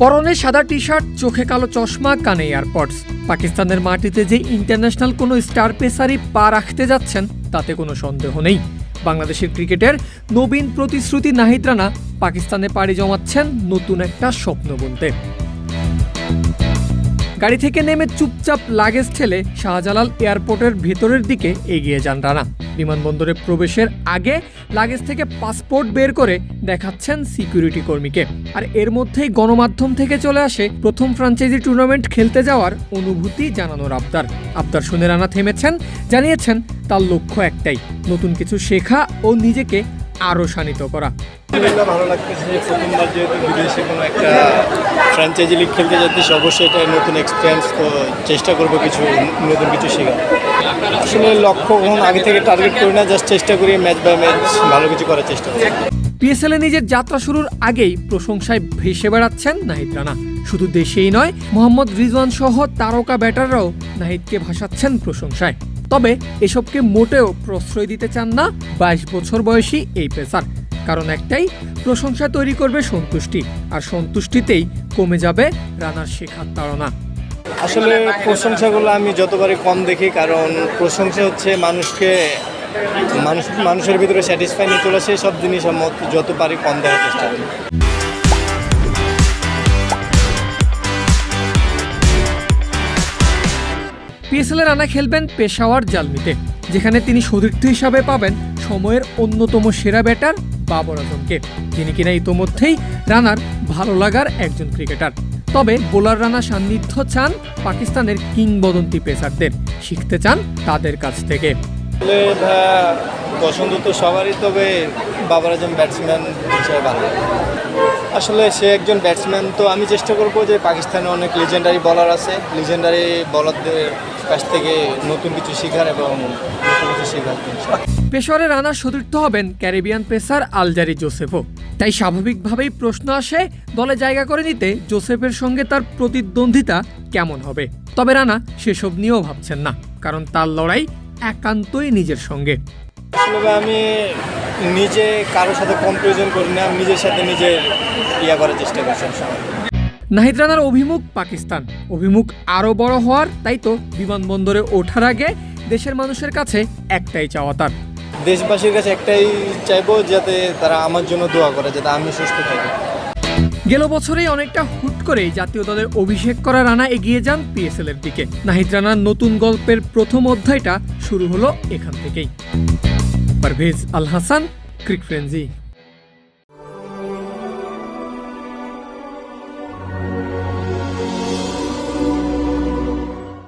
পরনে সাদা T shirt চোখে কালো চশমা, কানে এয়ারপডস। পাকিস্তানের মাটিতে যে ইন্টারন্যাশনাল কোনো স্টার পেসারই পা রাখতে যাচ্ছেন, তাতে কোনো সন্দেহ নেই। বাংলাদেশের ক্রিকেটের নবীন প্রতিশ্রুতি নাহিদ রানা পাকিস্তানে পাড়ি জমাচ্ছেন নতুন একটা স্বপ্ন বলতে গাড়ি থেকে নেমে চুপচাপ লাগেজ ঠেলে শাহজালাল এয়ারপোর্টের ভেতরের দিকে এগিয়ে যান রানা। বিমানবন্দরে প্রবেশের আগে লাগেজ থেকে পাসপোর্ট বের করে দেখাচ্ছেন সিকিউরিটি কর্মীকে। আর এর মধ্যেই গণমাধ্যম থেকে চলে আসে প্রথম ফ্রাঞ্চাইজি টুর্নামেন্ট খেলতে যাওয়ার অনুভূতি জানানোর আবদার। আবদার শুনে রানা থেমেছেন, জানিয়েছেন, তার লক্ষ্য একটাই, নতুন কিছু শেখা ও নিজেকে আরও শানিত করা। ভালো লাগতেছে প্রথমবার যেহেতু বিদেশে কোনো একটা ফ্র্যাঞ্চাইজি লিগ খেলতে যাচ্ছি অবশ্যই এটা নতুন এক্সপিরিয়েন্স চেষ্টা করব কিছু নতুন কিছু শেখার। আসলে লক্ষ্য কখন আগে থেকে টার্গেট করি না জাস্ট চেষ্টা করি ম্যাচ বাই ম্যাচ ভালো কিছু করার চেষ্টা করি। পিএসএলে নিজের যাত্রা শুরুর আগেই প্রশংসায় ভেসে বেড়াচ্ছেন নাহিদ রানা। শুধু দেশেই নয়, মোহাম্মদ রিজওয়ান সহ তারকা ব্যাটাররাও নাহিদকে ভাসাচ্ছেন প্রশংসায়। তবে এসবকে মোটেও প্রশ্রয় দিতে চান না বাইশ বছর বয়সী এই পেসার। কারণ একটাই, প্রশংসা তৈরি করবে সন্তুষ্টি। আর সন্তুষ্টিতেই কমে যাবে রানার শেখার তাড়না। আসলে প্রশংসাগুলো আমি যতবারই কম দেখি কারণ প্রশংসা হচ্ছে মানুষকে মানুষ মানুষের ভিতরে স্যাটিসফাই নিয়ে চলে সেই সব জিনিস আমার যত পারি কম দেওয়ার চেষ্টা করি। পিএসএল রানা খেলবেন পেশাওয়ার জালমিতে যেখানে তিনি সতীর্থ হিসাবে পাবেন সময়ের অন্যতম সেরা ব্যাটার বাবর আজমকে। যিনি কিনা ইতোমধ্যেই রানার ভালো লাগার একজন ক্রিকেটার। তবে বোলার রানা সান্নিধ্য চান পাকিস্তানের কিংবদন্তি পেসারদের। শিখতে চান তাদের কাছ থেকে। পছন্দ তো সবারই, তবে বাবার আজম ব্যাটসম্যান হিসেবে ভালো। আসলে সে একজন ব্যাটসম্যান তো আমি চেষ্টা করব যে পাকিস্তানে অনেক লিজেন্ডারি বলার আছে। লিজেন্ডারি বলারদের কাছ থেকে নতুন কিছু শেখার এবং নতুন কিছু শেখার পেশোয়ারে রানার সতীর্থ হবেন ক্যারিবিয়ান পেসার আলজারি জোসেফও। তাই স্বাভাবিকভাবেই প্রশ্ন আসে দলে জায়গা করে নিতে জোসেফের সঙ্গে তার প্রতিদ্বন্দ্বিতা কেমন হবে? তবে রানা সেসব নিয়েও ভাবছেন না কারণ তার লড়াই একান্তই নিজের সঙ্গে। আসলে আমি নিজে কারোর সাথে কম্পারিজন করি না নিজের সাথে নিজের ইয়া করার চেষ্টা করি। সবসময় নাহিদ রানার অভিমুখ পাকিস্তান। অভিমুখ আরও বড় হওয়ার তাই তো বিমানবন্দরে ওঠার আগে দেশের মানুষের কাছে একটাই চাওয়া তার। দেশবাসীর কাছে একটাই চাইব যাতে তারা আমার জন্য দোয়া করে যাতে আমি সুস্থ থাকি। গেল বছরেই অনেকটা হুট করেই জাতীয় দলের অভিষেক করা রানা এগিয়ে যান পিএসএল এর দিকে। নাহিদ রানার নতুন গল্পের প্রথম অধ্যায়টা শুরু হলো এখান থেকেই। Parvez Al Hasan Cric Frenzy